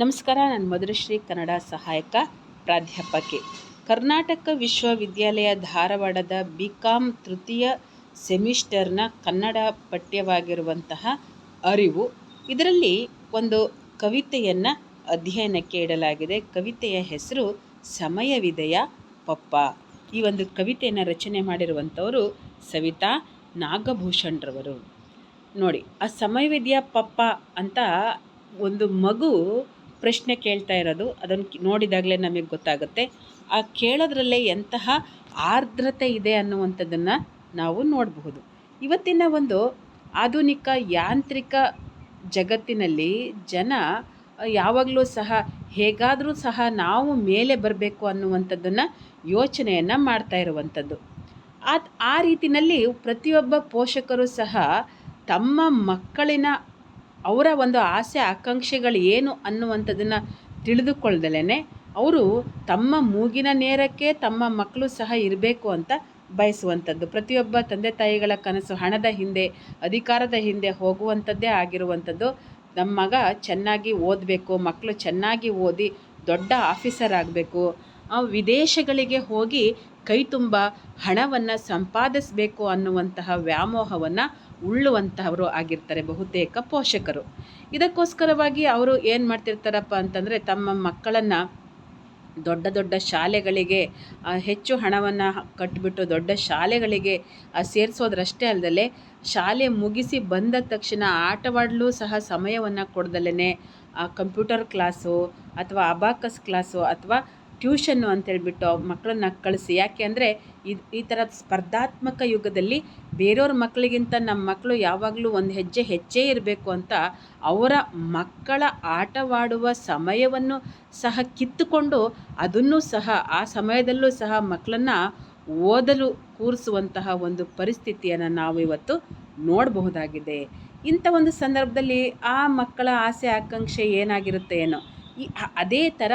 ನಮಸ್ಕಾರ, ನಾನು ಮಧುರಶ್ರೀ, ಕನ್ನಡ ಸಹಾಯಕ ಪ್ರಾಧ್ಯಾಪಕಿ. ಕರ್ನಾಟಕ ವಿಶ್ವವಿದ್ಯಾಲಯ ಧಾರವಾಡದ ಬಿ ಕಾಮ್ ತೃತೀಯ ಸೆಮಿಸ್ಟರ್ನ ಕನ್ನಡ ಪಠ್ಯವಾಗಿರುವಂತಹ ಅರಿವು. ಇದರಲ್ಲಿ ಒಂದು ಕವಿತೆಯನ್ನು ಅಧ್ಯಯನಕ್ಕೆ ಇಡಲಾಗಿದೆ. ಕವಿತೆಯ ಹೆಸರು ಸಮಯವಿದೆಯ ಪಪ್ಪ. ಈ ಒಂದು ಕವಿತೆಯನ್ನು ರಚನೆ ಮಾಡಿರುವಂಥವರು ಸವಿತಾ ನಾಗಭೂಷಣ್ರವರು. ನೋಡಿ, ಆ ಸಮಯವಿದೆಯ ಪಪ್ಪ ಅಂತ ಒಂದು ಮಗು ಪ್ರಶ್ನೆ ಕೇಳ್ತಾ ಇರೋದು ಅದನ್ನು ನೋಡಿದಾಗಲೇ ನಮಗೆ ಗೊತ್ತಾಗುತ್ತೆ. ಆ ಕೇಳೋದ್ರಲ್ಲೇ ಎಂತಹ ಆರ್ದ್ರತೆ ಇದೆ ಅನ್ನುವಂಥದ್ದನ್ನು ನಾವು ನೋಡಬಹುದು. ಇವತ್ತಿನ ಒಂದು ಆಧುನಿಕ ಯಾಂತ್ರಿಕ ಜಗತ್ತಿನಲ್ಲಿ ಜನ ಯಾವಾಗಲೂ ಸಹ ಹೇಗಾದರೂ ಸಹ ನಾವು ಮೇಲೆ ಬರಬೇಕು ಅನ್ನುವಂಥದ್ದನ್ನು ಯೋಚನೆಯನ್ನು ಮಾಡ್ತಾ ಇರುವಂಥದ್ದು. ಆ ಆ ರೀತಿಯಲ್ಲಿ ಪ್ರತಿಯೊಬ್ಬ ಪೋಷಕರು ಸಹ ತಮ್ಮ ಮಕ್ಕಳಿನ ಅವರ ಒಂದು ಆಸೆ, ಆಕಾಂಕ್ಷೆಗಳು ಏನು ಅನ್ನುವಂಥದ್ದನ್ನು ತಿಳಿದುಕೊಳ್ದಲೇ ಅವರು ತಮ್ಮ ಮೂಗಿನ ನೇರಕ್ಕೆ ತಮ್ಮ ಮಕ್ಕಳು ಸಹ ಇರಬೇಕು ಅಂತ ಬಯಸುವಂಥದ್ದು. ಪ್ರತಿಯೊಬ್ಬ ತಂದೆ ತಾಯಿಗಳ ಕನಸು ಹಣದ ಹಿಂದೆ, ಅಧಿಕಾರದ ಹಿಂದೆ ಹೋಗುವಂಥದ್ದೇ ಆಗಿರುವಂಥದ್ದು. ನಮ್ಮ ಮಗ ಚೆನ್ನಾಗಿ ಓದಬೇಕು, ಮಕ್ಕಳು ಚೆನ್ನಾಗಿ ಓದಿ ದೊಡ್ಡ ಆಫೀಸರ್ ಆಗಬೇಕು. ವಿದೇಶಗಳಿಗೆ ಹೋಗಿ ಕೈ ತುಂಬ ಹಣವನ್ನು ಸಂಪಾದಿಸಬೇಕು ಅನ್ನುವಂತಹ ವ್ಯಾಮೋಹವನ್ನು ಉಳ್ಳುವಂತಹವರು ಆಗಿರ್ತಾರೆ ಬಹುತೇಕ ಪೋಷಕರು. ಇದಕ್ಕೋಸ್ಕರವಾಗಿ ಅವರು ಏನು ಮಾಡ್ತಿರ್ತಾರಪ್ಪ ಅಂತಂದರೆ ತಮ್ಮ ಮಕ್ಕಳನ್ನು ದೊಡ್ಡ ದೊಡ್ಡ ಶಾಲೆಗಳಿಗೆ ಹೆಚ್ಚು ಹಣವನ್ನು ಕಟ್ಟಿಬಿಟ್ಟು ದೊಡ್ಡ ಶಾಲೆಗಳಿಗೆ ಸೇರಿಸೋದ್ರಷ್ಟೇ ಅಲ್ಲದಲ್ಲೇ ಶಾಲೆ ಮುಗಿಸಿ ಬಂದ ತಕ್ಷಣ ಆಟವಾಡಲು ಸಹ ಸಮಯವನ್ನು ಕೊಡ್ದಲೇ ಕಂಪ್ಯೂಟರ್ ಕ್ಲಾಸು ಅಥವಾ ಅಬಾಕಸ್ ಕ್ಲಾಸು ಅಥವಾ ಟ್ಯೂಷನ್ನು ಅಂತೇಳ್ಬಿಟ್ಟು ಮಕ್ಕಳನ್ನ ಕಳಿಸಿ. ಯಾಕೆ ಅಂದರೆ ಇದು, ಈ ಥರ ಸ್ಪರ್ಧಾತ್ಮಕ ಯುಗದಲ್ಲಿ ಬೇರೆಯವ್ರ ಮಕ್ಕಳಿಗಿಂತ ನಮ್ಮ ಮಕ್ಕಳು ಯಾವಾಗಲೂ ಒಂದು ಹೆಜ್ಜೆ ಹೆಚ್ಚೇ ಇರಬೇಕು ಅಂತ ಅವರ ಮಕ್ಕಳ ಆಟವಾಡುವ ಸಮಯವನ್ನು ಸಹ ಕಿತ್ತುಕೊಂಡು ಅದನ್ನು ಸಹ, ಆ ಸಮಯದಲ್ಲೂ ಸಹ ಮಕ್ಕಳನ್ನು ಓದಲು ಕೂರಿಸುವಂತಹ ಒಂದು ಪರಿಸ್ಥಿತಿಯನ್ನು ನಾವು ಇವತ್ತು ನೋಡಬಹುದಾಗಿದೆ. ಇಂಥ ಒಂದು ಸಂದರ್ಭದಲ್ಲಿ ಆ ಮಕ್ಕಳ ಆಸೆ, ಆಕಾಂಕ್ಷೆ ಏನಾಗಿರುತ್ತೆ ಏನೋ? ಅದೇ ಥರ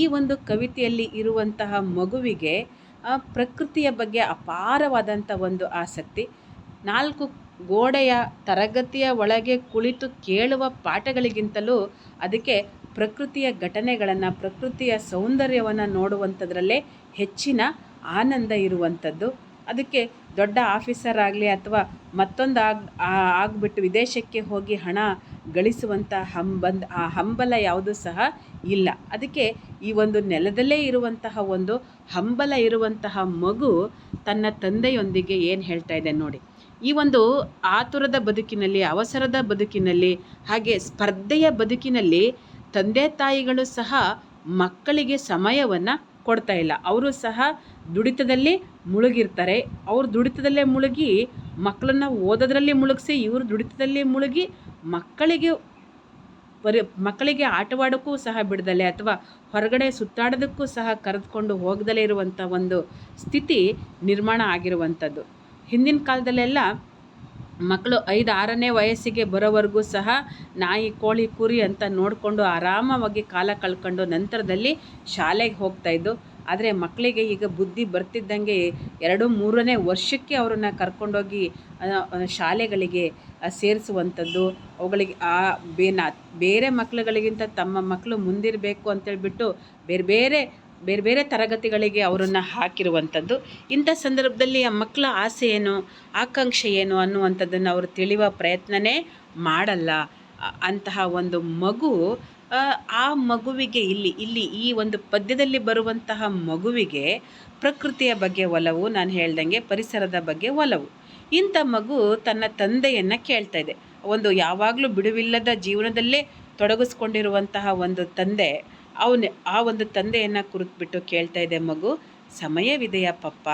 ಈ ಒಂದು ಕವಿತೆಯಲ್ಲಿ ಇರುವಂತಹ ಮಗುವಿಗೆ ಪ್ರಕೃತಿಯ ಬಗ್ಗೆ ಅಪಾರವಾದಂಥ ಒಂದು ಆಸಕ್ತಿ. ನಾಲ್ಕು ಗೋಡೆಯ ತರಗತಿಯ ಒಳಗೆ ಕುಳಿತು ಕೇಳುವ ಪಾಠಗಳಿಗಿಂತಲೂ ಅದಕ್ಕೆ ಪ್ರಕೃತಿಯ ಘಟನೆಗಳನ್ನು, ಪ್ರಕೃತಿಯ ಸೌಂದರ್ಯವನ್ನು ನೋಡುವಂಥದ್ರಲ್ಲೇ ಹೆಚ್ಚಿನ ಆನಂದ ಇರುವಂಥದ್ದು. ಅದಕ್ಕೆ ದೊಡ್ಡ ಆಫೀಸರ್ ಆಗಲಿ ಅಥವಾ ಮತ್ತೊಂದು ಆಗಿ ಆಗಿಬಿಟ್ಟು ವಿದೇಶಕ್ಕೆ ಹೋಗಿ ಹಣ ಗಳಿಸುವಂಥ ಹಂಬಂದ್, ಆ ಹಂಬಲ ಯಾವುದು ಸಹ ಇಲ್ಲ. ಅದಕ್ಕೆ ಈ ಒಂದು ನೆಲದಲ್ಲೇ ಇರುವಂತಹ ಒಂದು ಹಂಬಲ ಇರುವಂತಹ ಮಗು ತನ್ನ ತಂದೆಯೊಂದಿಗೆ ಏನು ಹೇಳ್ತಾ ಇದೆ ನೋಡಿ. ಈ ಒಂದು ಆತುರದ ಬದುಕಿನಲ್ಲಿ, ಅವಸರದ ಬದುಕಿನಲ್ಲಿ, ಹಾಗೆ ಸ್ಪರ್ಧೆಯ ಬದುಕಿನಲ್ಲಿ ತಂದೆ ತಾಯಿಗಳು ಸಹ ಮಕ್ಕಳಿಗೆ ಸಮಯವನ್ನು ಕೊಡ್ತಾ ಇಲ್ಲ. ಅವರು ಸಹ ದುಡಿತದಲ್ಲಿ ಮುಳುಗಿರ್ತಾರೆ. ಅವ್ರು ದುಡಿತದಲ್ಲೇ ಮುಳುಗಿ ಮಕ್ಕಳನ್ನ ಓದೋದ್ರಲ್ಲಿ ಮುಳುಗಿಸಿ ಇವರು ದುಡಿತದಲ್ಲಿ ಮುಳುಗಿ ಮಕ್ಕಳಿಗೆ ಬರೀ ಮಕ್ಕಳಿಗೆ ಆಟವಾಡೋಕ್ಕೂ ಸಹ ಬಿಡದಲೆ ಅಥವಾ ಹೊರಗಡೆ ಸುತ್ತಾಡೋದಕ್ಕೂ ಸಹ ಕರೆದುಕೊಂಡು ಹೋಗದಲೇ ಇರುವಂಥ ಒಂದು ಸ್ಥಿತಿ ನಿರ್ಮಾಣ ಆಗಿರುವಂಥದ್ದು. ಹಿಂದಿನ ಕಾಲದಲ್ಲೆಲ್ಲ ಮಕ್ಕಳು ಐದು ಆರನೇ ವಯಸ್ಸಿಗೆ ಬರೋವರೆಗೂ ಸಹ ನಾಯಿ, ಕೋಳಿ, ಕುರಿ ಅಂತ ನೋಡಿಕೊಂಡು ಆರಾಮವಾಗಿ ಕಾಲ ಕಳ್ಕೊಂಡು ನಂತರದಲ್ಲಿ ಶಾಲೆಗೆ ಹೋಗ್ತಾಯಿದ್ದು ಆದರೆ ಮಕ್ಕಳಿಗೆ ಈಗ ಬುದ್ಧಿ ಬರ್ತಿದ್ದಂಗೆ ಎರಡು ಮೂರನೇ ವರ್ಷಕ್ಕೆ ಅವರನ್ನು ಕರ್ಕೊಂಡೋಗಿ ಶಾಲೆಗಳಿಗೆ ಸೇರಿಸುವಂಥದ್ದು. ಅವುಗಳಿಗೆ, ಆ ಬೇನ ಬೇರೆ ಮಕ್ಕಳುಗಳಿಗಿಂತ ತಮ್ಮ ಮಕ್ಕಳು ಮುಂದಿರಬೇಕು ಅಂತೇಳ್ಬಿಟ್ಟು ಬೇರೆ ಬೇರೆ ಬೇರೆ ಬೇರೆ ತರಗತಿಗಳಿಗೆ ಅವರನ್ನು ಹಾಕಿರುವಂಥದ್ದು. ಇಂಥ ಸಂದರ್ಭದಲ್ಲಿ ಆ ಮಕ್ಕಳ ಆಸೆ ಏನು, ಆಕಾಂಕ್ಷೆ ಏನು ಅನ್ನುವಂಥದ್ದನ್ನು ಅವರು ತಿಳಿಯುವ ಪ್ರಯತ್ನವೇ ಮಾಡಲ್ಲ. ಅಂತಹ ಒಂದು ಮಗು ಆ ಮಗುವಿಗೆ ಇಲ್ಲಿ ಇಲ್ಲಿ ಈ ಒಂದು ಪದ್ಯದಲ್ಲಿ ಬರುವಂತಹ ಮಗುವಿಗೆ ಪ್ರಕೃತಿಯ ಬಗ್ಗೆ ಒಲವು, ನಾನು ಹೇಳ್ದಂಗೆ ಪರಿಸರದ ಬಗ್ಗೆ ಒಲವು. ಇಂಥ ಮಗು ತನ್ನ ತಂದೆಯನ್ನು ಕೇಳ್ತಾ ಇದೆ. ಒಂದು ಯಾವಾಗಲೂ ಬಿಡುವಿಲ್ಲದ ಜೀವನದಲ್ಲೇ ತೊಡಗಿಸ್ಕೊಂಡಿರುವಂತಹ ಒಂದು ತಂದೆ, ಅವನ, ಆ ಒಂದು ತಂದೆಯನ್ನು ಕುರಿತುಬಿಟ್ಟು ಕೇಳ್ತಾ ಇದೆ ಮಗು, ಸಮಯವಿದೆಯಾ ಪಪ್ಪ?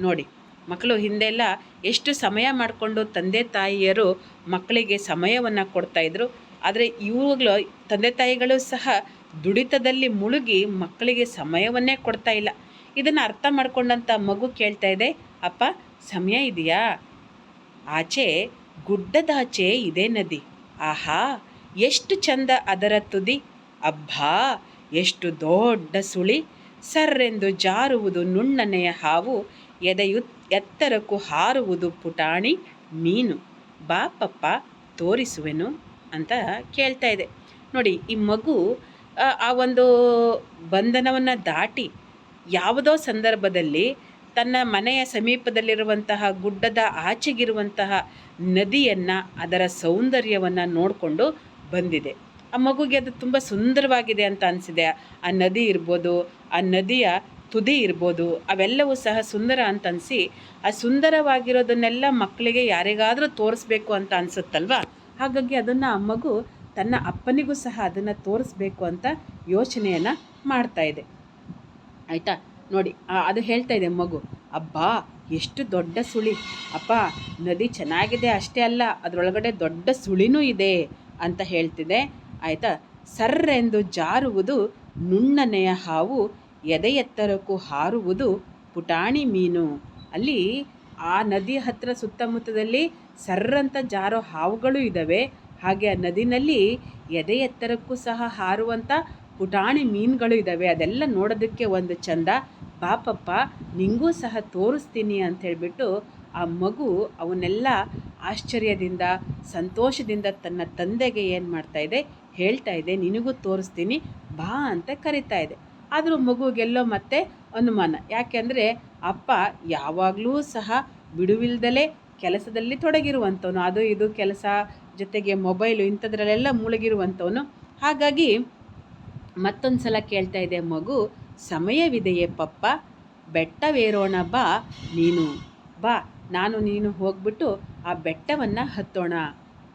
ನೋಡಿ, ಮಕ್ಕಳು ಹಿಂದೆಲ್ಲ ಎಷ್ಟು ಸಮಯ ಮಾಡಿಕೊಂಡು ತಂದೆ ತಾಯಿಯರು ಮಕ್ಕಳಿಗೆ ಸಮಯವನ್ನು ಕೊಡ್ತಾಯಿದ್ರು ಆದರೆ ಇವುಗಳು ತಂದೆ ತಾಯಿಗಳು ಸಹ ದುಡಿತದಲ್ಲಿ ಮುಳುಗಿ ಮಕ್ಕಳಿಗೆ ಸಮಯವನ್ನೇ ಕೊಡ್ತಾ ಇಲ್ಲ. ಇದನ್ನು ಅರ್ಥ ಮಾಡ್ಕೊಂಡಂಥ ಮಗು ಕೇಳ್ತಾ ಇದೆ, ಅಪ್ಪ, ಸಮಯ ಇದೆಯಾ? ಆಚೆ ಗುಡ್ಡದಾಚೆ ಇದೆ ನದಿ. ಆಹಾ, ಎಷ್ಟು ಚಂದ ಅದರ ತುದಿ. ಅಬ್ಬಾ, ಎಷ್ಟು ದೊಡ್ಡ ಸುಳಿ. ಸರ್ರೆಂದು ಜಾರುವುದು ನುಣ್ಣನೆಯ ಹಾವು ಎದೆಯು ಎತ್ತರಕ್ಕೂ ಹಾರುವುದು ಪುಟಾಣಿ ಮೀನು. ಬಾಪಪ್ಪ ತೋರಿಸುವೆನು. ಅಂತ ಕೇಳ್ತಾ ಇದೆ. ನೋಡಿ ಈ ಮಗು ಆ, ಒಂದು ಬಂಧನವನ್ನು ದಾಟಿ ಯಾವುದೋ ಸಂದರ್ಭದಲ್ಲಿ ತನ್ನ ಮನೆಯ ಸಮೀಪದಲ್ಲಿರುವಂತಹ ಗುಡ್ಡದ ಆಚೆಗಿರುವಂತಹ ನದಿಯನ್ನು ಅದರ ಸೌಂದರ್ಯವನ್ನು ನೋಡಿಕೊಂಡು ಬಂದಿದೆ. ಆ ಮಗುಗೆ ಅದು ತುಂಬ ಸುಂದರವಾಗಿದೆ ಅಂತ ಅನಿಸಿದೆ. ಆ ನದಿ ಇರ್ಬೋದು ಆ ನದಿಯ ತುದಿ ಇರ್ಬೋದು ಅವೆಲ್ಲವೂ ಸಹ ಸುಂದರ ಅಂತ ಅನಿಸಿ ಆ ಸುಂದರವಾಗಿರೋದನ್ನೆಲ್ಲ ಮಕ್ಕಳಿಗೆ ಯಾರಿಗಾದರೂ ತೋರಿಸ್ಬೇಕು ಅಂತ ಅನಿಸುತ್ತಲ್ವ? ಹಾಗಾಗಿ ಅದನ್ನು ಆ ಮಗು ತನ್ನ ಅಪ್ಪನಿಗೂ ಸಹ ಅದನ್ನು ತೋರಿಸ್ಬೇಕು ಅಂತ ಯೋಚನೆಯನ್ನು ಮಾಡ್ತಾ ಇದೆ. ಆಯಿತಾ? ನೋಡಿ ಅದು ಹೇಳ್ತಾ ಇದೆ ಮಗು. ಅಬ್ಬಾ, ಎಷ್ಟು ದೊಡ್ಡ ಸುಳಿ. ಅಪ್ಪ, ನದಿ ಚೆನ್ನಾಗಿದೆ ಅಷ್ಟೇ ಅಲ್ಲ, ಅದರೊಳಗಡೆ ದೊಡ್ಡ ಸುಳಿನೂ ಇದೆ ಅಂತ ಹೇಳ್ತಿದೆ. ಆಯಿತಾ? ಸರ್ರೆಂದು ಜಾರುವುದು ನುಣ್ಣನೆಯ ಹಾವು ಎದೆ ಎತ್ತರಕ್ಕೂ ಹಾರುವುದು ಪುಟಾಣಿ ಮೀನು. ಅಲ್ಲಿ ಆ ನದಿ ಹತ್ತಿರ ಸುತ್ತಮುತ್ತದಲ್ಲಿ ಸರ್ರಂತ ಜಾರೋ ಹಾವುಗಳು ಇದ್ದಾವೆ ಹಾಗೆ ಆ ನದಿನಲ್ಲಿ ಎದೆ ಎತ್ತರಕ್ಕೂ ಸಹ ಹಾರುವಂಥ ಪುಟಾಣಿ ಮೀನುಗಳು ಇದ್ದಾವೆ ಅದೆಲ್ಲ ನೋಡೋದಕ್ಕೆ ಒಂದು ಚಂದ. ಪಾಪಪ್ಪ, ನಿಂಗೂ ಸಹ ತೋರಿಸ್ತೀನಿ ಅಂತ ಹೇಳಿಬಿಟ್ಟು ಆ ಮಗು ಅವನ್ನೆಲ್ಲ ಆಶ್ಚರ್ಯದಿಂದ, ಸಂತೋಷದಿಂದ ತನ್ನ ತಂದೆಗೆ ಏನು ಮಾಡ್ತಾ ಇದೆ? ಹೇಳ್ತಾ ಇದೆ, ನಿನಗೂ ತೋರಿಸ್ತೀನಿ, ಬಾ ಅಂತ ಕರಿತಾ ಇದೆ. ಆದರೂ ಮಗುಗೆಲ್ಲೋ ಮತ್ತೆ ಅನುಮಾನ. ಯಾಕೆಂದರೆ ಅಪ್ಪ ಯಾವಾಗಲೂ ಸಹ ಬಿಡುವಿಲ್ದಲೇ ಕೆಲಸದಲ್ಲಿ ತೊಡಗಿರುವಂಥವನು. ಅದು ಇದು ಕೆಲಸ ಜೊತೆಗೆ ಮೊಬೈಲು ಇಂಥದ್ರಲ್ಲೆಲ್ಲ ಮುಳುಗಿರುವಂಥವನು. ಹಾಗಾಗಿ ಮತ್ತೊಂದು ಸಲ ಕೇಳ್ತಾ ಇದೆ, ಮಗು, ಸಮಯವಿದೆಯೇ ಪಪ್ಪ? ಬೆಟ್ಟವೇರೋಣ ಬಾ, ನೀನು ಬಾ. ನಾನು ನೀನು ಹೋಗ್ಬಿಟ್ಟು ಆ ಬೆಟ್ಟವನ್ನು ಹತ್ತೋಣ.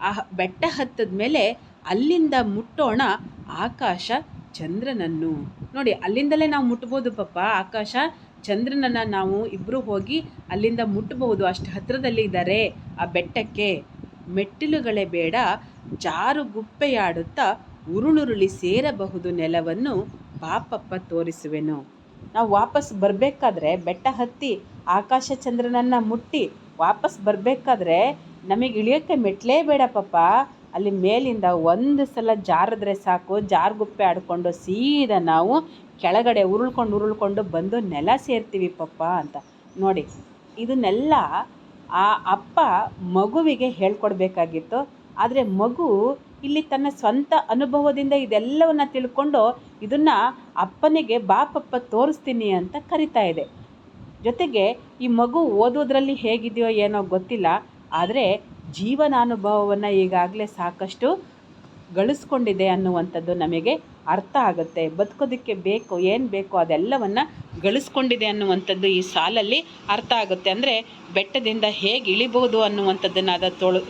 ಆ ಬೆಟ್ಟ ಹತ್ತದ ಮೇಲೆ ಅಲ್ಲಿಂದ ಮುಟ್ಟೋಣ ಆಕಾಶ ಚಂದ್ರನನ್ನು. ನೋಡಿ, ಅಲ್ಲಿಂದಲೇ ನಾವು ಮುಟ್ಬೋದು ಪಪ್ಪ ಆಕಾಶ, ಚಂದ್ರನನ್ನು ನಾವು ಇಬ್ಬರು ಹೋಗಿ ಅಲ್ಲಿಂದ ಮುಟ್ಟಬಹುದು ಅಷ್ಟು ಹತ್ತಿರದಲ್ಲಿ ಇದ್ದಾರೆ ಆ ಬೆಟ್ಟಕ್ಕೆ. ಮೆಟ್ಟಿಲುಗಳೇ ಬೇಡ, ಜಾರು ಗುಪ್ಪೆಯಾಡುತ್ತಾ ಉರುಳುರುಳಿ ಸೇರಬಹುದು ನೆಲವನ್ನು ಪಾಪಪ್ಪ ತೋರಿಸುವೆನು. ನಾವು ವಾಪಸ್ ಬರಬೇಕಾದ್ರೆ ಬೆಟ್ಟ ಹತ್ತಿ ಆಕಾಶ ಚಂದ್ರನನ್ನು ಮುಟ್ಟಿ ವಾಪಸ್ ಬರಬೇಕಾದ್ರೆ ನಮಗೆ ಇಳಿಯೋಕ್ಕೆ ಮೆಟ್ಲೇ ಬೇಡ ಪಪ್ಪ ಅಲ್ಲಿ ಮೇಲಿಂದ ಒಂದು ಸಲ ಜಾರಿದ್ರೆ ಸಾಕು ಜಾರುಗುಪ್ಪೆ ಆಡಿಕೊಂಡು ಸೀದಾ ನಾವು ಕೆಳಗಡೆ ಉರುಳ್ಕೊಂಡು ಉರುಳ್ಕೊಂಡು ಬಂದು ನೆಲ ಸೇರ್ತೀವಿ ಪಪ್ಪ ಅಂತ. ನೋಡಿ, ಇದನ್ನೆಲ್ಲ ಆ ಅಪ್ಪ ಮಗುವಿಗೆ ಹೇಳ್ಕೊಡ್ಬೇಕಾಗಿತ್ತು. ಆದರೆ ಮಗು ಇಲ್ಲಿ ತನ್ನ ಸ್ವಂತ ಅನುಭವದಿಂದ ಇದೆಲ್ಲವನ್ನ ತಿಳ್ಕೊಂಡು ಇದನ್ನು ಅಪ್ಪನಿಗೆ ಬಾಪಪ್ಪ ತೋರಿಸ್ತೀನಿ ಅಂತ ಕರಿತಾ ಇದೆ. ಜೊತೆಗೆ ಈ ಮಗು ಓದೋದ್ರಲ್ಲಿ ಹೇಗಿದೆಯೋ ಏನೋ ಗೊತ್ತಿಲ್ಲ, ಆದರೆ ಜೀವನಾನುಭವವನ್ನು ಈಗಾಗಲೇ ಸಾಕಷ್ಟು ಗಳಿಸ್ಕೊಂಡಿದೆ ಅನ್ನುವಂಥದ್ದು ನಮಗೆ ಅರ್ಥ ಆಗುತ್ತೆ. ಬದುಕೋದಕ್ಕೆ ಬೇಕು, ಏನು ಬೇಕೋ ಅದೆಲ್ಲವನ್ನು ಗಳಿಸ್ಕೊಂಡಿದೆ ಅನ್ನುವಂಥದ್ದು ಈ ಸಾಲಲ್ಲಿ ಅರ್ಥ ಆಗುತ್ತೆ. ಅಂದರೆ ಬೆಟ್ಟದಿಂದ ಹೇಗೆ ಇಳಿಬೋದು ಅನ್ನುವಂಥದ್ದನ್ನು ಅದು ತೋಳು,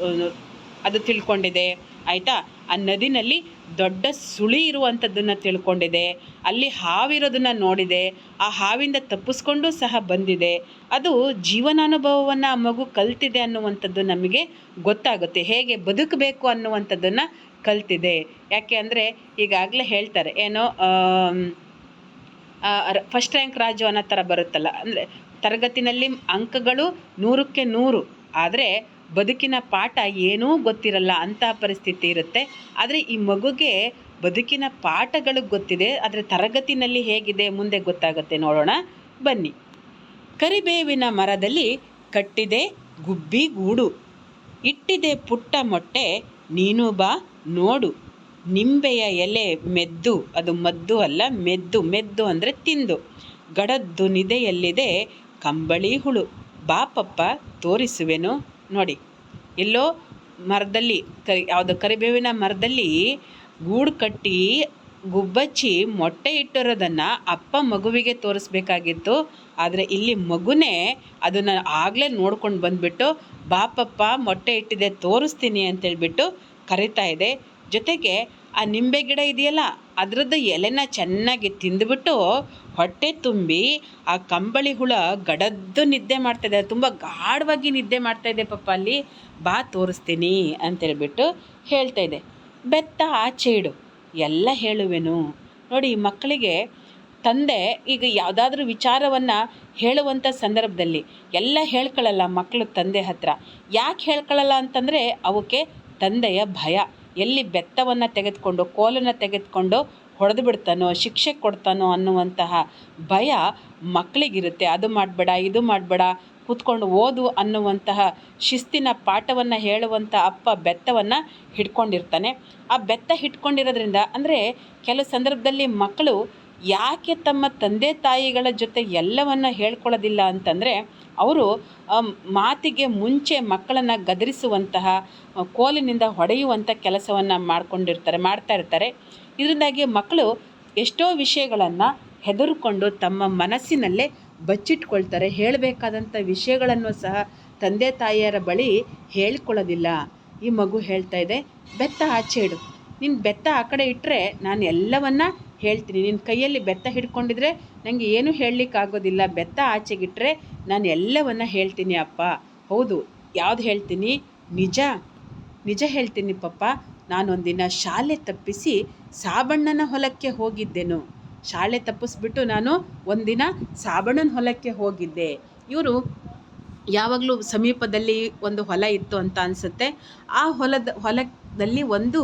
ಅದು ತಿಳ್ಕೊಂಡಿದೆ. ಆಯಿತಾ? ಆ ನದಿನಲ್ಲಿ ದೊಡ್ಡ ಸುಳಿ ಇರುವಂಥದ್ದನ್ನು ತಿಳ್ಕೊಂಡಿದೆ. ಅಲ್ಲಿ ಹಾವಿರೋದನ್ನು ನೋಡಿದೆ. ಆ ಹಾವಿಂದ ತಪ್ಪಿಸ್ಕೊಂಡು ಸಹ ಬಂದಿದೆ. ಅದು ಜೀವನಾನುಭವವನ್ನು ಆ ಮಗು ಕಲ್ತಿದೆ ಅನ್ನುವಂಥದ್ದು ನಮಗೆ ಗೊತ್ತಾಗುತ್ತೆ. ಹೇಗೆ ಬದುಕಬೇಕು ಅನ್ನುವಂಥದ್ದನ್ನು ಕಲ್ತಿದೆ. ಯಾಕೆ ಅಂದರೆ ಈಗಾಗಲೇ ಹೇಳ್ತಾರೆ, ಏನೋ ಫಸ್ಟ್ ರ್ಯಾಂಕ್ ರಾಜು ಅನ್ನೋ ಥರ ಬರುತ್ತಲ್ಲ. ಅಂದರೆ ತರಗತಿನಲ್ಲಿ ಅಂಕಗಳು ನೂರಕ್ಕೆ ನೂರು. ಆದರೆ ಬದುಕಿನ ಪಾಠ ಏನೂ ಗೊತ್ತಿರಲ್ಲ ಅಂತ ಪರಿಸ್ಥಿತಿ ಇರುತ್ತೆ. ಆದರೆ ಈ ಮಗುಗೆ ಬದುಕಿನ ಪಾಠಗಳು ಗೊತ್ತಿದೆ, ಆದರೆ ತರಗತಿನಲ್ಲಿ ಹೇಗಿದೆ ಮುಂದೆ ಗೊತ್ತಾಗುತ್ತೆ ನೋಡೋಣ. ಬನ್ನಿ. ಕರಿಬೇವಿನ ಮರದಲ್ಲಿ ಕಟ್ಟಿದೆ ಗುಬ್ಬಿ ಗೂಡು. ಇಟ್ಟಿದೆ ಪುಟ್ಟ ಮೊಟ್ಟೆ, ನೀನು ಬಾ, ನೋಡು. ನಿಂಬೆಯ ಎಲೆ ಮೆದ್ದು, ಅದು ಮದ್ದು ಅಲ್ಲ, ಮೆದ್ದು. ಮೆದ್ದು ಅಂದರೆ ತಿಂದು. ಗಡದ್ದು ನಿದೆಯಲ್ಲಿದೆ ಕಂಬಳಿ ಹುಳು. ಬಾಪಪ್ಪ ತೋರಿಸುವೆನು ನೋಡಿ, ಎಲ್ಲೋ ಮರದಲ್ಲಿ, ಕರಿ, ಯಾವುದೋ ಕರಿಬೇವಿನ ಮರದಲ್ಲಿ ಗೂಡು ಕಟ್ಟಿ ಗುಬ್ಬಚ್ಚಿ ಮೊಟ್ಟೆ ಇಟ್ಟಿರೋದನ್ನು ಅಪ್ಪ ಮಗುವಿಗೆ ತೋರಿಸ್ಬೇಕಾಗಿತ್ತು. ಆದರೆ ಇಲ್ಲಿ ಮಗುನೇ ಅದನ್ನು ಆಗಲೇ ನೋಡ್ಕೊಂಡು ಬಂದುಬಿಟ್ಟು, ಬಾಪಪ್ಪ, ಮೊಟ್ಟೆ ಇಟ್ಟಿದೆ, ತೋರಿಸ್ತೀನಿ ಅಂತೇಳ್ಬಿಟ್ಟು ಕರಿತಾ ಇದೆ. ಜೊತೆಗೆ ಆ ನಿಂಬೆ ಗಿಡ ಇದೆಯಲ್ಲ, ಅದರದ್ದು ಎಲೆನ ಚೆನ್ನಾಗಿ ತಿಂದುಬಿಟ್ಟು ಹೊಟ್ಟೆ ತುಂಬಿ ಆ ಕಂಬಳಿ ಹುಳ ಗಡದ್ದು ನಿದ್ದೆ ಮಾಡ್ತಾಯಿದೆ ತುಂಬ ಗಾಢವಾಗಿ ನಿದ್ದೆ ಮಾಡ್ತಾಯಿದೆ ಪಪ್ಪ ಅಲ್ಲಿ. ಬಾ ತೋರಿಸ್ತೀನಿ ಅಂತೇಳ್ಬಿಟ್ಟು ಹೇಳ್ತಾ ಇದೆ. ಬೆತ್ತ ಆಚೆ ಇಡು, ಎಲ್ಲ ಹೇಳುವೆನು. ನೋಡಿ ಮಕ್ಕಳಿಗೆ ತಂದೆ ಈಗ ಯಾವುದಾದ್ರೂ ವಿಚಾರವನ್ನು ಹೇಳುವಂಥ ಸಂದರ್ಭದಲ್ಲಿ ಎಲ್ಲ ಹೇಳ್ಕೊಳ್ಳಲ್ಲ ಮಕ್ಕಳು ತಂದೆ ಹತ್ರ. ಯಾಕೆ ಹೇಳ್ಕೊಳ್ಳಲ್ಲ ಅಂತಂದರೆ ಅವಕ್ಕೆ ತಂದೆಯ ಭಯ. ಎಲ್ಲಿ ಬೆತ್ತವನ್ನು ತೆಗೆದುಕೊಂಡು, ಕೋಲನ್ನು ತೆಗೆದುಕೊಂಡು ಹೊಡೆದು ಬಿಡ್ತಾನೋ, ಶಿಕ್ಷೆ ಕೊಡ್ತಾನೋ ಅನ್ನುವಂತಹ ಭಯ ಮಕ್ಕಳಿಗಿರುತ್ತೆ ಅದು ಮಾಡಬೇಡ, ಇದು ಮಾಡಬೇಡ, ಕೂತ್ಕೊಂಡು ಓದು ಅನ್ನುವಂತಹ ಶಿಸ್ತಿನ ಪಾಠವನ್ನು ಹೇಳುವಂಥ ಅಪ್ಪ ಬೆತ್ತವನ್ನು ಹಿಡ್ಕೊಂಡಿರ್ತಾನೆ. ಆ ಬೆತ್ತ ಹಿಡ್ಕೊಂಡಿರೋದ್ರಿಂದ ಅಂದರೆ ಕೆಲವು ಸಂದರ್ಭದಲ್ಲಿ ಮಕ್ಕಳು ಯಾಕೆ ತಮ್ಮ ತಂದೆ ತಾಯಿಗಳ ಜೊತೆ ಎಲ್ಲವನ್ನು ಹೇಳ್ಕೊಳ್ಳೋದಿಲ್ಲ ಅಂತಂದರೆ, ಅವರು ಮಾತಿಗೆ ಮುಂಚೆ ಮಕ್ಕಳನ್ನು ಗದರಿಸುವಂತಹ ಕೋಲಿನಿಂದ ಹೊಡೆಯುವಂಥ ಕೆಲಸವನ್ನು ಮಾಡ್ಕೊಂಡಿರ್ತಾರೆ, ಮಾಡ್ತಾ ಇರ್ತಾರೆ. ಇದರಿಂದಾಗಿ ಮಕ್ಕಳು ಎಷ್ಟೋ ವಿಷಯಗಳನ್ನು ಹೆದರ್ಕೊಂಡು ತಮ್ಮ ಮನಸ್ಸಿನಲ್ಲೇ ಬಚ್ಚಿಟ್ಕೊಳ್ತಾರೆ. ಹೇಳಬೇಕಾದಂಥ ವಿಷಯಗಳನ್ನು ಸಹ ತಂದೆ ತಾಯಿಯರ ಬಳಿ ಹೇಳ್ಕೊಳ್ಳೋದಿಲ್ಲ. ಈ ಮಗು ಹೇಳ್ತಾ ಇದೆ, ಬೆತ್ತ ಆಚೆ ಇಡು. ನೀನು ಬೆತ್ತ ಆ ಕಡೆ ಇಟ್ಟರೆ ನಾನು ಎಲ್ಲವನ್ನ ಹೇಳ್ತೀನಿ. ನಿನ್ನ ಕೈಯಲ್ಲಿ ಬೆತ್ತ ಹಿಡ್ಕೊಂಡಿದ್ರೆ ನನಗೆ ಏನೂ ಹೇಳಲಿಕ್ಕಾಗೋದಿಲ್ಲ. ಬೆತ್ತ ಆಚೆಗಿಟ್ಟರೆ ನಾನು ಎಲ್ಲವನ್ನ ಹೇಳ್ತೀನಿ ಅಪ್ಪ. ಹೌದು, ಯಾವ್ದು ಹೇಳ್ತೀನಿ? ನಿಜ ನಿಜ ಹೇಳ್ತೀನಿ ಪಪ್ಪ. ನಾನೊಂದಿನ ಶಾಲೆ ತಪ್ಪಿಸಿ ಸಾಬಣ್ಣನ ಹೊಲಕ್ಕೆ ಹೋಗಿದ್ದೆನು. ಶಾಲೆ ತಪ್ಪಿಸ್ಬಿಟ್ಟು ನಾನು ಒಂದಿನ ಸಾಬಣ್ಣನ ಹೊಲಕ್ಕೆ ಹೋಗಿದ್ದೆ. ಇವರು ಯಾವಾಗಲೂ ಸಮೀಪದಲ್ಲಿ ಒಂದು ಹೊಲ ಇತ್ತು ಅಂತ ಅನಿಸುತ್ತೆ. ಆ ಹೊಲದ, ಹೊಲದಲ್ಲಿ ಒಂದು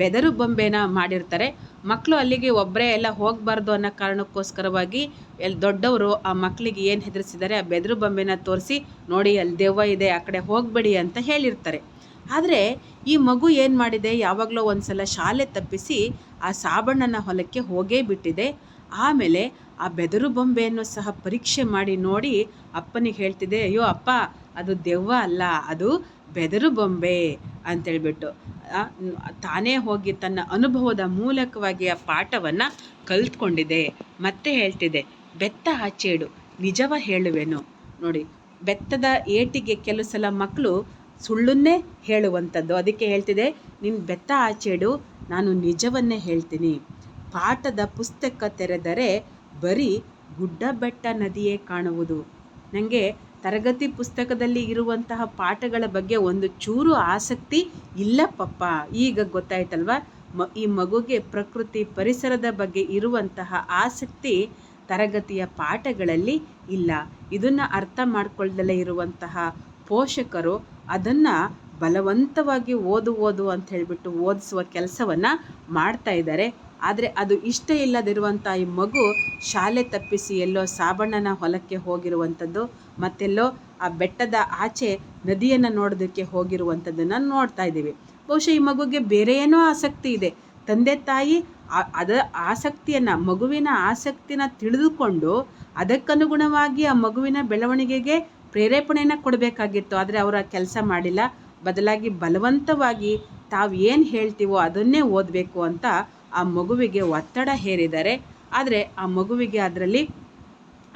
ಬೆದರು ಬೊಂಬೆನ ಮಾಡಿರ್ತಾರೆ. ಮಕ್ಕಳು ಅಲ್ಲಿಗೆ ಒಬ್ಬರೇ ಎಲ್ಲ ಹೋಗಬಾರ್ದು ಅನ್ನೋ ಕಾರಣಕ್ಕೋಸ್ಕರವಾಗಿ ಎಲ್ಲಿ ದೊಡ್ಡವರು ಆ ಮಕ್ಕಳಿಗೆ ಏನು ಹೆದರಿಸಿದ್ದಾರೆ ಆ ಬೆದರು ಬೊಂಬೆನ ತೋರಿಸಿ, ನೋಡಿ, ಅಲ್ಲಿ ದೆವ್ವ ಇದೆ, ಆ ಕಡೆ ಹೋಗಬೇಡಿ ಅಂತ ಹೇಳಿರ್ತಾರೆ. ಆದರೆ ಈ ಮಗು ಏನು ಮಾಡಿದೆ? ಯಾವಾಗಲೂ ಒಂದು ಸಲ ಶಾಲೆ ತಪ್ಪಿಸಿ ಆ ಸಾಬಣ್ಣನ ಹೊಲಕ್ಕೆ ಹೋಗೇ ಬಿಟ್ಟಿದೆ. ಆಮೇಲೆ ಆ ಬೆದರು ಬೊಂಬೆಯನ್ನು ಸಹ ಪರೀಕ್ಷೆ ಮಾಡಿ ನೋಡಿ ಅಪ್ಪನಿಗೆ ಹೇಳ್ತಿದೆ, ಅಯ್ಯೋ ಅಪ್ಪ ಅದು ದೆವ್ವ ಅಲ್ಲ, ಅದು ಬೆದರು ಬೊಂಬೆ ಅಂತೇಳ್ಬಿಟ್ಟು ತಾನೇ ಹೋಗಿ ತನ್ನ ಅನುಭವದ ಮೂಲಕವಾಗಿ ಆ ಪಾಠವನ್ನು ಕಲ್ತ್ಕೊಂಡಿದೆ. ಮತ್ತೆ ಹೇಳ್ತಿದೆ, ಬೆತ್ತ ಆಚೇಡು, ನಿಜವ ಹೇಳುವೆನು. ನೋಡಿ, ಬೆತ್ತದ ಏಟಿಗೆ ಕೆಲವು ಸಲ ಮಕ್ಕಳು ಸುಳ್ಳನ್ನೇ ಹೇಳುವಂಥದ್ದು. ಅದಕ್ಕೆ ಹೇಳ್ತಿದೆ ನಿನ್ನ ಬೆತ್ತ ಆಚೇಡು, ನಾನು ನಿಜವನ್ನೇ ಹೇಳ್ತೀನಿ. ಪಾಠದ ಪುಸ್ತಕ ತೆರೆದರೆ ಬರೀ ಗುಡ್ಡ ಬೆಟ್ಟ ನದಿಯೇ ಕಾಣುವುದು. ನನಗೆ ತರಗತಿ ಪುಸ್ತಕದಲ್ಲಿ ಇರುವಂತಹ ಪಾಠಗಳ ಬಗ್ಗೆ ಒಂದು ಚೂರು ಆಸಕ್ತಿ ಇಲ್ಲ ಪಪ್ಪ ಈಗ ಗೊತ್ತಾಯ್ತಲ್ವ? ಮ, ಈ ಮಗುಗೆ ಪ್ರಕೃತಿ ಪರಿಸರದ ಬಗ್ಗೆ ಇರುವಂತಹ ಆಸಕ್ತಿ ತರಗತಿಯ ಪಾಠಗಳಲ್ಲಿ ಇಲ್ಲ. ಇದನ್ನು ಅರ್ಥ ಮಾಡ್ಕೊಳ್ದಲೇ ಇರುವಂತಹ ಪೋಷಕರು ಅದನ್ನು ಬಲವಂತವಾಗಿ ಓದು ಓದು ಅಂತ ಹೇಳಿಬಿಟ್ಟು ಓದಿಸುವ ಕೆಲಸವನ್ನು ಮಾಡ್ತಾ ಇದ್ದಾರೆ. ಆದರೆ ಅದು ಇಷ್ಟ ಇಲ್ಲದಿರುವಂಥ ಈ ಮಗು ಶಾಲೆ ತಪ್ಪಿಸಿ ಎಲ್ಲೋ ಸಾಬಣ್ಣನ ಹೊಲಕ್ಕೆ ಹೋಗಿರುವಂಥದ್ದು ಮತ್ತೆಲ್ಲೋ ಆ ಬೆಟ್ಟದ ಆಚೆ ನದಿಯನ್ನು ನೋಡೋದಕ್ಕೆ ಹೋಗಿರುವಂಥದ್ದನ್ನು ನೋಡ್ತಾ ಇದ್ದೀವಿ. ಬಹುಶಃ ಈ ಮಗುಗೆ ಬೇರೆ ಏನೋ ಆಸಕ್ತಿ ಇದೆ. ತಂದೆ ತಾಯಿ ಅದ ಆಸಕ್ತಿಯನ್ನು, ಮಗುವಿನ ಆಸಕ್ತಿನ ತಿಳಿದುಕೊಂಡು ಅದಕ್ಕನುಗುಣವಾಗಿ ಆ ಮಗುವಿನ ಬೆಳವಣಿಗೆಗೆ ಪ್ರೇರೇಪಣೆಯನ್ನು ಕೊಡಬೇಕಾಗಿತ್ತು. ಆದರೆ ಅವರ ಕೆಲಸ ಮಾಡಿಲ್ಲ. ಬದಲಾಗಿ ಬಲವಂತವಾಗಿ ತಾವು ಏನು ಹೇಳ್ತೀವೋ ಅದನ್ನೇ ಓದಬೇಕು ಅಂತ ಆ ಮಗುವಿಗೆ ಒತ್ತಡ ಹೇರಿದ್ದಾರೆ ಆದರೆ ಆ ಮಗುವಿಗೆ ಅದರಲ್ಲಿ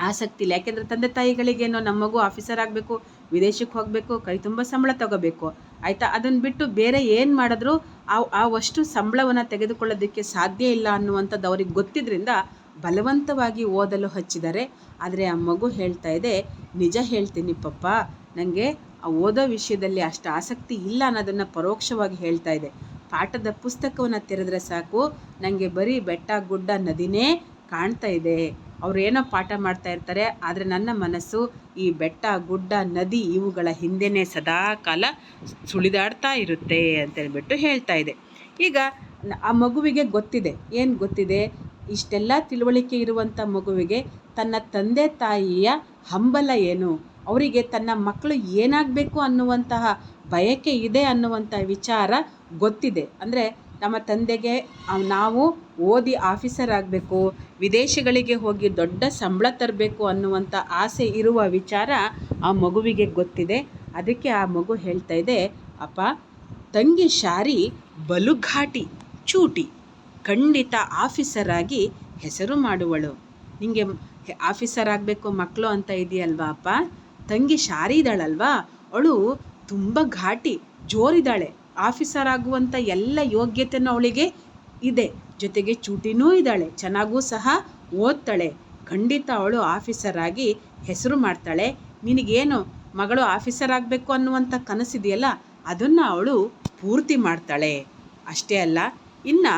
ಆಸಕ್ತಿ ಇಲ್ಲ. ಯಾಕೆಂದರೆ ತಂದೆ ತಾಯಿಗಳಿಗೇನೋ ನಮ್ಮ ಮಗು ಆಫೀಸರ್ ಆಗಬೇಕು, ವಿದೇಶಕ್ಕೆ ಹೋಗಬೇಕು, ಕೈ ತುಂಬ ಸಂಬಳ ತಗೋಬೇಕು. ಆಯಿತಾ? ಅದನ್ನು ಬಿಟ್ಟು ಬೇರೆ ಏನು ಮಾಡಿದ್ರು ಆ ಆ ವಷ್ಟು ಸಂಬಳವನ್ನು ತೆಗೆದುಕೊಳ್ಳೋದಕ್ಕೆ ಸಾಧ್ಯ ಇಲ್ಲ ಅನ್ನುವಂಥದ್ದು ಅವ್ರಿಗೆ ಗೊತ್ತಿದ್ದರಿಂದ ಬಲವಂತವಾಗಿ ಓದಲು ಹಚ್ಚಿದ್ದಾರೆ. ಆದರೆ ಆ ಮಗು ಹೇಳ್ತಾ ಇದೆ, ನಿಜ ಹೇಳ್ತೀನಿ ಪಪ್ಪ ನನಗೆ ಆ ಓದೋ ವಿಷಯದಲ್ಲಿ ಅಷ್ಟು ಆಸಕ್ತಿ ಇಲ್ಲ ಅನ್ನೋದನ್ನು ಪರೋಕ್ಷವಾಗಿ ಹೇಳ್ತಾ ಇದೆ. ಪಾಠದ ಪುಸ್ತಕವನ್ನು ತೆರೆದ್ರೆ ಸಾಕು. ನನಗೆ ಬರೀ ಬೆಟ್ಟ, ಗುಡ್ಡ, ನದಿನೇ ಕಾಣ್ತಾ ಇದೆ. ಅವ್ರು ಏನೋ ಪಾಠ ಮಾಡ್ತಾ ಇರ್ತಾರೆ, ಆದರೆ ನನ್ನ ಮನಸ್ಸು ಈ ಬೆಟ್ಟ, ಗುಡ್ಡ, ನದಿ ಇವುಗಳ ಹಿಂದೆನೇ ಸದಾ ಕಾಲ ಸುಳಿದಾಡ್ತಾ ಇರುತ್ತೆ ಅಂತೇಳ್ಬಿಟ್ಟು ಹೇಳ್ತಾ ಇದೆ. ಈಗ ಆ ಮಗುವಿಗೆ ಗೊತ್ತಿದೆ. ಏನು ಗೊತ್ತಿದೆ? ಇಷ್ಟೆಲ್ಲ ತಿಳುವಳಿಕೆ ಇರುವಂಥ ಮಗುವಿಗೆ ತನ್ನ ತಂದೆ ತಾಯಿಯ ಹಂಬಲ ಏನು? ಅವರಿಗೆ ತನ್ನ ಮಕ್ಕಳು ಏನಾಗಬೇಕು ಅನ್ನುವಂತಹ ಬಯಕೆ ಇದೆ ಅನ್ನುವಂಥ ವಿಚಾರ ಗೊತ್ತಿದೆ. ಅಂದರೆ ನಮ್ಮ ತಂದೆಗೆ ನಾವು ಓದಿ ಆಫೀಸರ್ ಆಗಬೇಕು, ವಿದೇಶಗಳಿಗೆ ಹೋಗಿ ದೊಡ್ಡ ಸಂಬಳ ತರಬೇಕು ಅನ್ನುವಂಥ ಆಸೆ ಇರುವ ವಿಚಾರ ಆ ಮಗುವಿಗೆ ಗೊತ್ತಿದೆ. ಅದಕ್ಕೆ ಆ ಮಗು ಹೇಳ್ತಾ ಇದೆ, ಅಪ್ಪ, ತಂಗಿ ಶಾರಿ ಬಲುಘಾಟಿ, ಚೂಟಿ, ಖಂಡಿತ ಆಫೀಸರ್ ಆಗಿ ಹೆಸರು ಮಾಡುವಳು. ನಿಮಗೆ ಆಫೀಸರ್ ಆಗಬೇಕು ಮಕ್ಕಳು ಅಂತ ಇದೆಯಲ್ವಾ ಅಪ್ಪ? ತಂಗಿ ಶಾರಿ ಇದ್ದಾಳಲ್ವಾ? ಅವಳು ತುಂಬ ಘಾಟಿ, ಜೋರಿದ್ದಾಳೆ. ಆಫೀಸರ್ ಆಗುವಂಥ ಎಲ್ಲ ಯೋಗ್ಯತೆಯೂ ಅವಳಿಗೆ ಇದೆ. ಜೊತೆಗೆ ಚೂಟಿನೂ ಇದ್ದಾಳೆ, ಚೆನ್ನಾಗೂ ಸಹ ಓದ್ತಾಳೆ. ಖಂಡಿತ ಅವಳು ಆಫೀಸರ್ ಆಗಿ ಹೆಸರು ಮಾಡ್ತಾಳೆ. ನಿನಗೇನು, ಮಗಳು ಆಫೀಸರ್ ಆಗಬೇಕು ಅನ್ನುವಂಥ ಕನಸಿದೆಯಲ್ಲ, ಅದನ್ನು ಅವಳು ಪೂರ್ತಿ ಮಾಡ್ತಾಳೆ. ಅಷ್ಟೇ ಅಲ್ಲ, ಇನ್ನು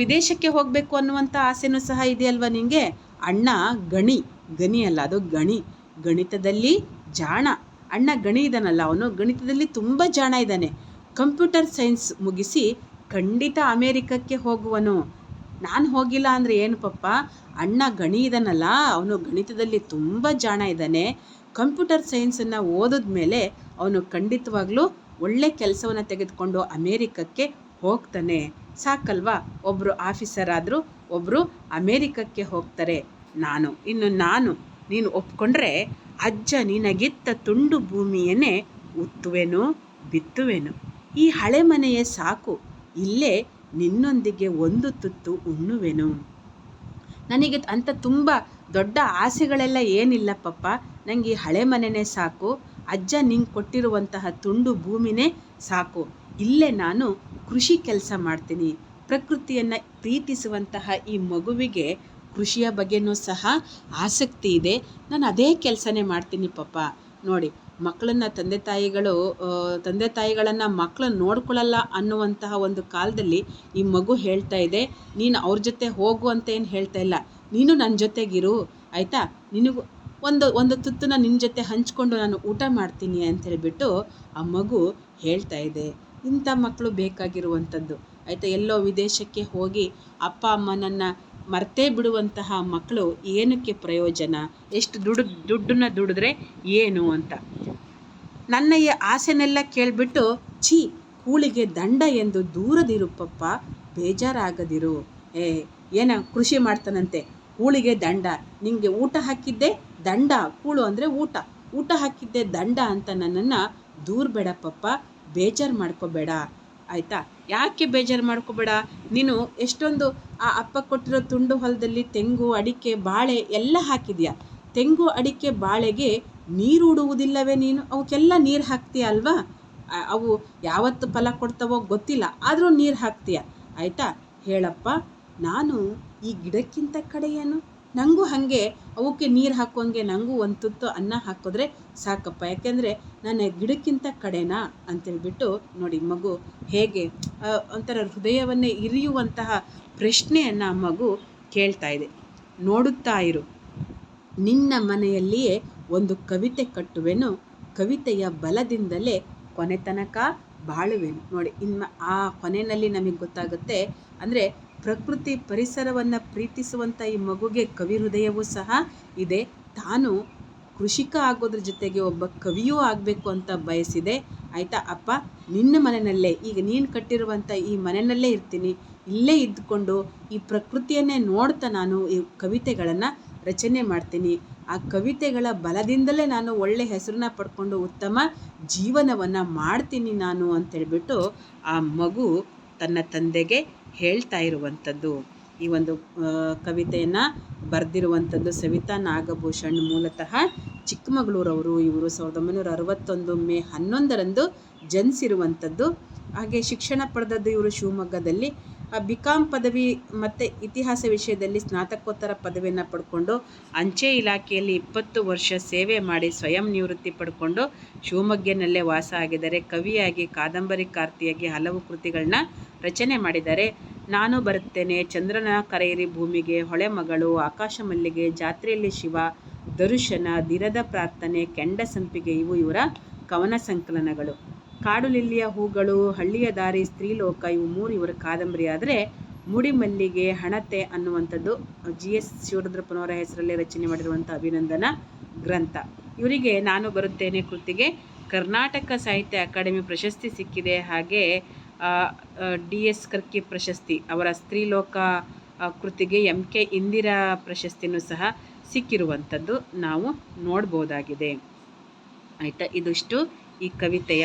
ವಿದೇಶಕ್ಕೆ ಹೋಗಬೇಕು ಅನ್ನುವಂಥ ಆಸೆನೂ ಸಹ ಇದೆಯಲ್ವ ನಿನಗೆ ಅಣ್ಣ ಗಣಿ ಗಣಿ ಅಲ್ಲ, ಅದು ಗಣಿ. ಗಣಿತದಲ್ಲಿ ಜಾಣ. ಅಣ್ಣ ಗಣಿ ಇದ್ದಾನಲ್ಲ ಅವನು ಗಣಿತದಲ್ಲಿ ತುಂಬ ಜಾಣ ಇದ್ದಾನೆ. ಕಂಪ್ಯೂಟರ್ ಸೈನ್ಸ್ ಮುಗಿಸಿ ಖಂಡಿತ ಅಮೇರಿಕಕ್ಕೆ ಹೋಗುವನು. ನಾನು ಹೋಗಿಲ್ಲ ಅಂದರೆ ಏನು ಪಪ್ಪ? ಅಣ್ಣ ಗಣಿ ಇದ್ದಾನಲ್ಲ ಅವನು ಗಣಿತದಲ್ಲಿ ತುಂಬ ಜಾಣ ಇದ್ದಾನೆ. ಕಂಪ್ಯೂಟರ್ ಸೈನ್ಸನ್ನು ಓದಿದ ಮೇಲೆ ಅವನು ಖಂಡಿತವಾಗ್ಲೂ ಒಳ್ಳೆ ಕೆಲಸವನ್ನು ತೆಗೆದುಕೊಂಡು ಅಮೇರಿಕಕ್ಕೆ ಹೋಗ್ತಾನೆ. ಸಾಕಲ್ವಾ? ಒಬ್ಬರು ಆಫೀಸರ್ ಆದರೂ ಒಬ್ಬರು ಅಮೇರಿಕಕ್ಕೆ ಹೋಗ್ತಾರೆ. ನಾನು, ಇನ್ನು ನಾನು. ನೀನು ಒಪ್ಕೊಂಡ್ರೆ ಅಜ್ಜ ನಿನಗಿತ್ತ ತುಂಡು ಭೂಮಿಯನ್ನೇ ಉತ್ತುವೆನು, ಬಿತ್ತುವೆನು. ಈ ಹಳೆ ಮನೆಯೇ ಸಾಕು, ಇಲ್ಲೇ ನಿನ್ನೊಂದಿಗೆ ಒಂದು ತುತ್ತು ಉಣ್ಣುವೆನು. ನನಗೆ ಅಂತ ತುಂಬ ದೊಡ್ಡ ಆಸೆಗಳೆಲ್ಲ ಏನಿಲ್ಲ ಪಪ್ಪ ನನಗೆ ಈ ಹಳೆ ಮನೆಯೇ ಸಾಕು, ಅಜ್ಜ ನಿಂಗೆ ಕೊಟ್ಟಿರುವಂತಹ ತುಂಡು ಭೂಮಿನೇ ಸಾಕು. ಇಲ್ಲೇ ನಾನು ಕೃಷಿ ಕೆಲಸ ಮಾಡ್ತೀನಿ, ಪ್ರಕೃತಿಯನ್ನು ಪ್ರೀತಿಸುವಂತಹ ಈ ಮಗುವಿಗೆ ಕೃಷಿಯ ಬಗ್ಗೆನೂ ಸಹ ಆಸಕ್ತಿ ಇದೆ. ನಾನು ಅದೇ ಕೆಲಸನೇ ಮಾಡ್ತೀನಿ ಪಪ್ಪ. ನೋಡಿ, ಮಕ್ಕಳನ್ನ, ತಂದೆ ತಾಯಿಗಳು ತಂದೆ ತಾಯಿಗಳನ್ನು ಮಕ್ಕಳು ನೋಡ್ಕೊಳ್ಳಲ್ಲ ಅನ್ನುವಂತಹ ಒಂದು ಕಾಲದಲ್ಲಿ ಈ ಮಗು ಹೇಳ್ತಾ ಇದೆ. ನೀನು ಅವ್ರ ಜೊತೆ ಹೋಗು ಅಂತ ಏನು ಹೇಳ್ತಾ ಇಲ್ಲ. ನೀನು ನನ್ನ ಜೊತೆಗಿರು, ಆಯಿತಾ? ನಿನಗೂ ಒಂದು ಒಂದು ತುತ್ತನ್ನ ನಿನ್ನ ಜೊತೆ ಹಂಚ್ಕೊಂಡು ನಾನು ಊಟ ಮಾಡ್ತೀನಿ ಅಂತ ಹೇಳಿಬಿಟ್ಟು ಆ ಮಗು ಹೇಳ್ತಾ ಇದೆ. ಇಂಥ ಮಕ್ಕಳು ಬೇಕಾಗಿರುವಂಥದ್ದು. ಆಯಿತಾ? ಎಲ್ಲೋ ವಿದೇಶಕ್ಕೆ ಹೋಗಿ ಅಪ್ಪ ಅಮ್ಮನನ್ನು ಮರ್ತೇ ಬಿಡುವಂತಹ ಮಕ್ಕಳು ಏನಕ್ಕೆ ಪ್ರಯೋಜನ? ಎಷ್ಟು ದುಡ್ಡು ದುಡ್ಡನ್ನ ದುಡಿದ್ರೆ ಏನು ಅಂತ. ನನ್ನ ಈ ಆಸೆನೆಲ್ಲ ಕೇಳಿಬಿಟ್ಟು, ಛೀ, ಕೂಳಿಗೆ ದಂಡ ಎಂದು ದೂರದಿರು ಪಪ್ಪ, ಬೇಜಾರಾಗದಿರು. ಏ, ಏನ ಕೃಷಿ ಮಾಡ್ತಾನಂತೆ? ಕೂಳಿಗೆ ದಂಡ. ನಿಮಗೆ ಊಟ ಹಾಕಿದ್ದೆ ದಂಡ. ಕೂಳು ಅಂದರೆ ಊಟ. ಊಟ ಹಾಕಿದ್ದೆ ದಂಡ ಅಂತ ನನ್ನನ್ನು ದೂರ ಬೇಡ ಪಪ್ಪ, ಬೇಜಾರು ಮಾಡ್ಕೋಬೇಡ. ಆಯಿತಾ? ಯಾಕೆ ಬೇಜಾರು ಮಾಡ್ಕೋಬೇಡ? ನೀನು ಎಷ್ಟೊಂದು ಆ ಅಪ್ಪ ಕೊಟ್ಟಿರೋ ತುಂಡು ಹೊಲದಲ್ಲಿ ತೆಂಗು, ಅಡಿಕೆ, ಬಾಳೆ ಎಲ್ಲ ಹಾಕಿದ್ಯಾ? ತೆಂಗು, ಅಡಿಕೆ, ಬಾಳೆಗೆ ನೀರು ಉಡುವುದಿಲ್ಲವೇ ನೀನು? ಅವಕ್ಕೆಲ್ಲ ನೀರು ಹಾಕ್ತೀಯ ಅಲ್ವಾ? ಅವು ಯಾವತ್ತು ಫಲ ಕೊಡ್ತಾವೋ ಗೊತ್ತಿಲ್ಲ, ಆದರೂ ನೀರು ಹಾಕ್ತೀಯ? ಆಯಿತಾ? ಹೇಳಪ್ಪ, ನಾನು ಈ ಗಿಡಕ್ಕಿಂತ ಕಡೆಯೇನು? ನನಗೂ ಹಾಗೆ, ಅವಕ್ಕೆ ನೀರು ಹಾಕೋಂಗೆ ನನಗೂ ಒಂದು ತುತ್ತು ಅನ್ನ ಹಾಕಿದ್ರೆ ಸಾಕಪ್ಪ. ಯಾಕೆಂದರೆ ನನ್ನ ಗಿಡಕ್ಕಿಂತ ಕಡೆನಾ ಅಂತೇಳ್ಬಿಟ್ಟು ನೋಡಿ ಮಗು ಹೇಗೆ ಒಂಥರ ಹೃದಯವನ್ನೇ ಇರಿಯುವಂತಹ ಪ್ರಶ್ನೆಯನ್ನು ಮಗು ಕೇಳ್ತಾ ಇದೆ. ನೋಡುತ್ತಾ ಇರು. ನಿನ್ನ ಮನೆಯಲ್ಲಿಯೇ ಒಂದು ಕವಿತೆ ಕಟ್ಟುವೆನು. ಕವಿತೆಯ ಬಲದಿಂದಲೇ ಕೊನೆ ತನಕ ಬಾಳುವೆನು. ನೋಡಿ ಇನ್ನು ಆ ಕೊನೆಯಲ್ಲಿ ನಮಗೆ ಗೊತ್ತಾಗುತ್ತೆ ಅಂದರೆ ಪ್ರಕೃತಿ ಪರಿಸರವನ್ನು ಪ್ರೀತಿಸುವಂಥ ಈ ಮಗುಗೆ ಕವಿ ಹೃದಯವೂ ಸಹ ಇದೆ. ತಾನು ಕೃಷಿಕ ಆಗೋದ್ರ ಜೊತೆಗೆ ಒಬ್ಬ ಕವಿಯೂ ಆಗಬೇಕು ಅಂತ ಬಯಸಿದೆ. ಆಯಿತಾ ಅಪ್ಪ? ನಿನ್ನ ಮನೆಯಲ್ಲೇ ಈಗ ನೀನು ಕಟ್ಟಿರುವಂಥ ಈ ಮನೆಯಲ್ಲೇ ಇರ್ತೀನಿ. ಇಲ್ಲೇ ಇದ್ದುಕೊಂಡು ಈ ಪ್ರಕೃತಿಯನ್ನೇ ನೋಡ್ತಾ ನಾನು ಈ ಕವಿತೆಗಳನ್ನು ರಚನೆ ಮಾಡ್ತೀನಿ. ಆ ಕವಿತೆಗಳ ಬಲದಿಂದಲೇ ನಾನು ಒಳ್ಳೆ ಹೆಸರನ್ನ ಪಡ್ಕೊಂಡು ಉತ್ತಮ ಜೀವನವನ್ನು ಮಾಡ್ತೀನಿ ನಾನು ಅಂತ ಅಂತೇಳ್ಬಿಟ್ಟು ಆ ಮಗು ತನ್ನ ತಂದೆಗೆ ಹೇಳ್ತಾ ಇರುವಂಥದ್ದು. ಈ ಒಂದು ಕವಿತೆಯನ್ನು ಬರೆದಿರುವಂಥದ್ದು ಸವಿತಾ ನಾಗಭೂಷಣ್ ಮೂಲತಃ ಚಿಕ್ಕಮಗಳೂರವರು. ಇವರು ಸಾವಿರದ ಒಂಬೈನೂರ ಅರವತ್ತೊಂದು ಮೇ ಹನ್ನೊಂದರಂದು ಜನಿಸಿರುವಂಥದ್ದು. ಹಾಗೆ ಶಿಕ್ಷಣ ಪಡೆದದ್ದು ಇವರು ಶಿವಮೊಗ್ಗದಲ್ಲಿ. ಬಿ ಕಾಮ್ ಪದವಿ ಮತ್ತು ಇತಿಹಾಸ ವಿಷಯದಲ್ಲಿ ಸ್ನಾತಕೋತ್ತರ ಪದವಿಯನ್ನು ಪಡ್ಕೊಂಡು ಅಂಚೆ ಇಲಾಖೆಯಲ್ಲಿ ಇಪ್ಪತ್ತು ವರ್ಷ ಸೇವೆ ಮಾಡಿ ಸ್ವಯಂ ನಿವೃತ್ತಿ ಪಡ್ಕೊಂಡು ಶಿವಮೊಗ್ಗನಲ್ಲೇ ವಾಸ ಆಗಿದ್ದಾರೆ. ಕವಿಯಾಗಿ ಕಾದಂಬರಿಕಾರ್ತಿಯಾಗಿ ಹಲವು ಕೃತಿಗಳನ್ನ ರಚನೆ ಮಾಡಿದ್ದಾರೆ. ನಾನು ಬರುತ್ತೇನೆ ಚಂದ್ರನ ಕರೆಯಿರಿ ಭೂಮಿಗೆ, ಹೊಳೆ ಮಗಳು ಆಕಾಶ ಮಲ್ಲಿಗೆ ಜಾತ್ರೆಯಲ್ಲಿ ಶಿವ, ದರುಶನ ದಿರದ ಪ್ರಾರ್ಥನೆ, ಕೆಂಡ ಸಂಪಿಗೆ, ಇವು ಇವರ ಕವನ ಸಂಕಲನಗಳು. ಕಾಡು ಲಿಲ್ಲಿಯ ಹೂಗಳು, ಹಳ್ಳಿಯ ದಾರಿ, ಸ್ತ್ರೀಲೋಕ ಇವು ಮೂರು ಇವರ ಕಾದಂಬರಿ. ಆದರೆ ಮುಡಿಮಲ್ಲಿಗೆ ಹಣತೆ ಅನ್ನುವಂಥದ್ದು ಜಿ ಎಸ್ ಶಿವರುದ್ರಪ್ಪನವರ ಹೆಸರಲ್ಲಿ ರಚನೆ ಮಾಡಿರುವಂಥ ಅಭಿನಂದನ ಗ್ರಂಥ. ಇವರಿಗೆ ನಾನು ಬರುತ್ತೇನೆ ಕೃತಿಗೆ. ಕರ್ನಾಟಕ ಸಾಹಿತ್ಯ ಅಕಾಡೆಮಿ ಪ್ರಶಸ್ತಿ ಸಿಕ್ಕಿದೆ. ಹಾಗೆ ಡಿ ಎಸ್ ಕರ್ಕಿ ಪ್ರಶಸ್ತಿ ಅವರ ಸ್ತ್ರೀಲೋಕ ಕೃತಿಗೆ ಎಂ ಕೆ ಇಂದಿರಾ ಪ್ರಶಸ್ತಿನೂ ಸಹ ಸಿಕ್ಕಿರುವಂಥದ್ದು ನಾವು ನೋಡ್ಬೋದಾಗಿದೆ. ಆಯಿತಾ, ಇದಿಷ್ಟು ಈ ಕವಿತೆಯ